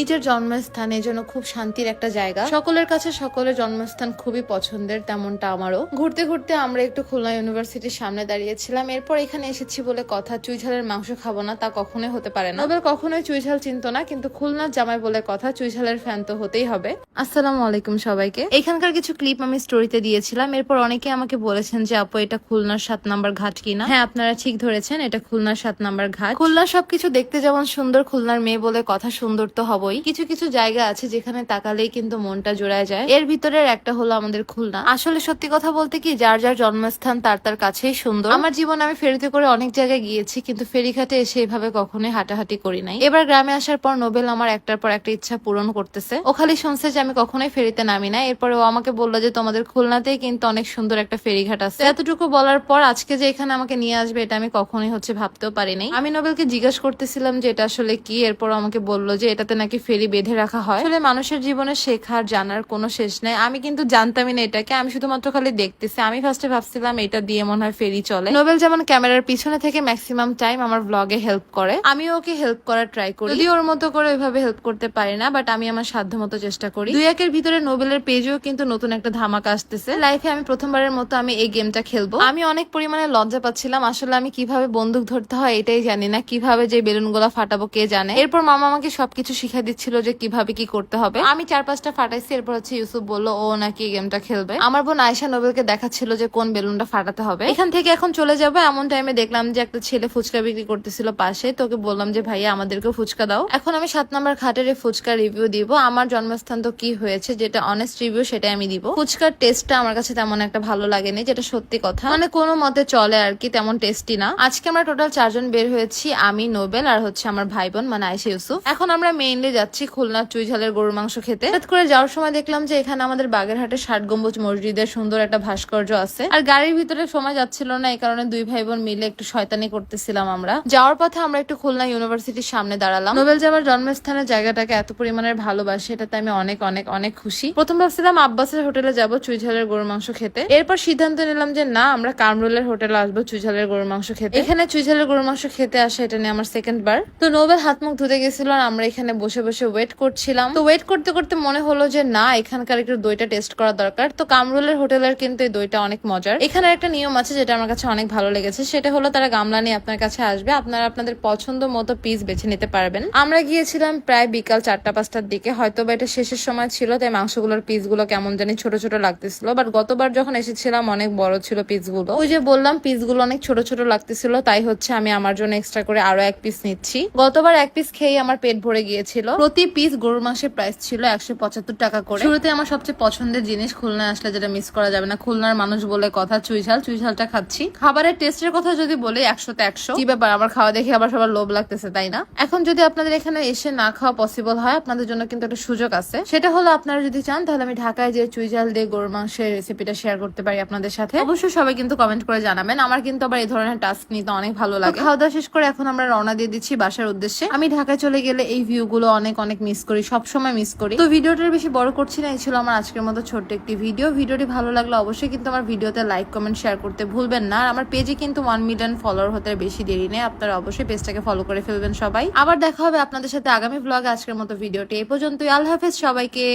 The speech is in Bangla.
নিজের জন্মস্থান, এই জন্য খুব শান্তির একটা জায়গা। সকলের কাছে সকলের জন্মস্থান খুবই পছন্দের, তেমনটা আমারও। ঘুরতে ঘুরতে আমরা একটু খুলনা ইউনিভার্সিটির সামনে দাঁড়িয়েছিলাম। এরপর এখানে এসেছি বলে কথা চুইঝালের মাংস খাব না, তা কখনোই হতে পারে না। নোবেল কখনোই চুইঝাল চিনতো না, কিন্তু খুলনার জামাই বলে কথা চুইঝালের ফ্যান তো হতেই হবে। আসসালামু আলাইকুম সবাইকে। এখানকার কিছু ক্লিপ আমি স্টোরিতে দিয়েছিলাম। এরপর অনেকে আমাকে বলেছেন যে, আপু, এটা খুলনার সাত নাম্বার ঘাট কিনা? হ্যাঁ আপনারা ঠিক ধরেছেন, এটা খুলনার সাত নাম্বার ঘাট। খুলনা সবকিছু দেখতে যেমন সুন্দর, খুলনার মেয়ে বলে কথা সুন্দর তো হবই কিছু কিছু জায়গা আছে যেখানে তাকালেই কিন্তু মনটা জোড়ায় যায়। এর ভিতরের একটা হলো আমাদের খুলনা। আসলে সত্যি কথা বলতে কি, যার যার জন্মস্থান তার তার কাছেই সুন্দর। আমার জীবনে আমি ফেরিতে করে অনেক জায়গায় গিয়েছি, কিন্তু ফেরিঘাটে এসে এভাবে কখনোই হাঁটাহাঁটি করি নাই। এবার গ্রামে আসার পর নোবেল আমার একটার পর একটা ইচ্ছা পূরণ করতেছে। ও খালি শুনছে যে আমি কখনোই ফেরিতে নামি না। এরপরে ও আমাকে বলল যে, তোমাদের খুলনাতেই কিন্তু অনেক সুন্দর একটা ফেরিঘাট আছে। এতটুকু বলার পর আজকে যে এখানে আমাকে নিয়ে আসবে, এটা আমি কখনোই হচ্ছে ভাবতেও পারিনি। আমি নোবেলকে জিজ্ঞাসা করতেছিলাম যে, এটা আসলে কি? এরপর আমাকে বলল যে, এটাতে নাকি ফেরি বেঁধে রাখা হয়। আসলে মানুষের জীবনে শেখার, জানার কোনো শেষ নাই। আমি কিন্তু জানতামই না এটাকে। আমি শুধুমাত্র খালি দেখতেছি। আমি ফার্স্টে ভাবছিলাম এটা দিয়ে মনে হয় ফেরি চলে। নোবেল যেমন ক্যামেরার পিছনে থেকে ম্যাক্সিমাম টাইম আমার ব্লগে হেল্প করে। আমি ওকে হেল্প করার ট্রাই করি। যদি ওর মতো করে ওইভাবে হেল্প করতে পারি না বাট আমি আমার সাধ্য মতো চেষ্টা করি। দুই একের ভিতরে নোবেলের পেজেও কিন্তু নতুন একটা ধামাকা আসতেছে। লাইফে আমি প্রথমবারের মতো আমি এই গেমটা খেলব। আমি অনেক পরিমাণে লজ্জা পাচ্ছিলাম। আসলে আমি কীভাবে বন্দুক ধরতে হয় এটাই জানি না। কীভাবে যে বেলুনগুলা ফাটাবো কে জানে। এরপর মামা আমাকে সবকিছু শিখা দিচ্ছিল যে কীভাবে কি করতে হবে। আমি চার পাঁচটা ফাটাইছি, এরপর হচ্ছে ইউসুফ বলল, ও নাকি গেমটা খেলবে। আমার বোন আয়সা নোবেলকে দেখাচ্ছিল যে কোন বেলুনটা ফাটাতে হবে। এখান থেকে এখন চলে যাব। এমন টাইমে দেখলাম যে একটা ছেলে ফুচকা বিক্রি করতেছিল পাশে। তোকে বললাম যে, ভাইয়া আমাদেরকে ফুচকা দাও। এখন আমি সাত নম্বর খাটের এই ফুচকা রিভিউ দিব। আমার জন্মস্থান তো কি হয়েছে, যেটা অনেস্ট রিভিউ সেটাই আমি দিব। ফুচকার টেস্টটা আমার কাছে তেমন একটা ভালো লাগেনি, যেটা সত্যি কথা। মানে কোনো মতে চলে আর কি, তেমন টেস্টি না। আজকে আমরা টোটাল চারজন বের হয়েছি, আমি, নোবেল, আর হচ্ছে আমার ভাই বোন মানে আয়সা ইউসুফ। এখন আমরা মেইনলি যাচ্ছি খুলনা চুইঝালের গরুর মাংস খেতে। হঠাৎ করে যাওয়ার সময় দেখলাম যে এখানে আমাদের বাগেরহাটের ষাট গম্বুজ মসজিদের সুন্দর একটা ভাস্কর্য আছে। আর গাড়ির ভিতরে সময় যাচ্ছিল না, এই কারণে দুই ভাই বোন মিলে একটু শয়তানি করতেছিলাম আমরা। যাওয়ার পথে আমরা একটু খুলনা ইউনিভার্সিটির সামনে দাঁড়ালাম। নোবেল যে আমার জন্মস্থানের জায়গাটাকে এত পরিমাণের ভালোবাসে এটাতে আমি অনেক অনেক অনেক খুশি। প্রথম ভাবছিলাম আব্বাসের হোটেলে যাব চুইঝালের গরুর মাংস খেতে। এরপর সিদ্ধান্ত নিলাম যে না, আমরা কামরুলের হোটেলে আসব চুইঝালের গরুর মাংস খেতে। এখানে চুইঝালের গরুর মাংস খেতে আসে, এটা নিয়ে আমার সেকেন্ড বার। তো নোবেল হাত মুখ ধুতে গেছিল আর আমরা এখানে বসে বসে ওয়েট করছিলাম। তো ওয়েট করতে করতে মনে হলো যে, না, এখানকার একটু দইটা টেস্ট করা দরকার। তো কামরুলের হোটেলের কিন্তু এই দইটা অনেক মজার। এখানে একটা নিয়ম আছে যেটা আমার কাছে অনেক ভালো লেগেছে। সেটা হলো তারা গামলা নিয়ে আপনার কাছে আসবে। আপনারা আপনাদের পছন্দ মতো পিস বেছে নিতে পারবেন। আমরা গিয়েছিলাম প্রায় বিকাল চারটা, পাঁচটার দিকে। হয়তো বা এটা শেষের সময় ছিল, তাই মাংসগুলোর পিসগুলো কেমন জানি ছোট ছোট লাগতেছিল। বাট গতবার যখন এসেছিলাম, অনেক বড় ছিল পিসগুলো ওই যে বললাম পিসগুলো অনেক ছোট ছোট লাগতেছিল। তাই হচ্ছে আমি আমার জন্য এক্সট্রা করে আরও এক পিস নিচ্ছি। গতবার এক পিস খেয়ে আমার পেট ভরে গিয়েছিল। প্রতি পিস গরুর মাংসের প্রাইস ছিল একশো পঁচাত্তর টাকা করে। শুরুতে আমার সবচেয়ে পছন্দের জিনিস খুলনায় আসলে যেটা মিস করা যাবে না খুলনার মানুষ বলে কথা চুইঝাল চুইঝালটা খাচ্ছি। খাবারের টেস্টের কথা যদি বলি একশোতে একশো। কি ব্যাপার আমার খাওয়া দেখে আবার সবার লোভ লাগতেছে তাই না? এখন যদি আপনাদের এখানে এসে না খাওয়া পসিবল হয় আপনাদের জন্য কিন্তু একটা সুযোগ আছে। সেটা হলো আপনারা যদি চান তাহলে আমি ঢাকায় যে চুইঝাল দিয়ে গরুর মাংসের রেসিপিটা শেয়ার করতে পারি আপনাদের সাথে। অবশ্যই সবাই কিন্তু কমেন্ট করে জানাবেন। আমার কিন্তু আবার এই ধরনের টাস্ক নিতে অনেক ভালো লাগে। খাওয়া দাওয়া শেষ করে এখন আমরা রওনা দিয়ে দিচ্ছি বাসার উদ্দেশ্যে। আমি ঢাকায় চলে গেলে এই ভিউ গুলো অনেক অনেক মিস করি, সবসময় মিস করি। তো ভিডিওটার বেশি বড় করছি না, এই ছিল আমার আজকের মতো ছোট্ট একটি ভিডিও ভিডিওটি ভালো লাগলে অবশ্যই কিন্তু আমার ভিডিওতে লাইক কমেন্ট শেয়ার করতে ভুলবেন না। আর আমার পেজে কিন্তু ওয়ান মিলিয়ন ফলোয়ার হতে বেশি দেরি নেই। আপনারা অবশ্যই পেজটাকে ফলো করে ফেলবেন সবাই। আবার দেখা হবে আপনাদের সাথে আগামী ব্লগ আজকের মতো ভিডিওটি এই পর্যন্তই, আল্লাহ হাফেজ সবাইকে।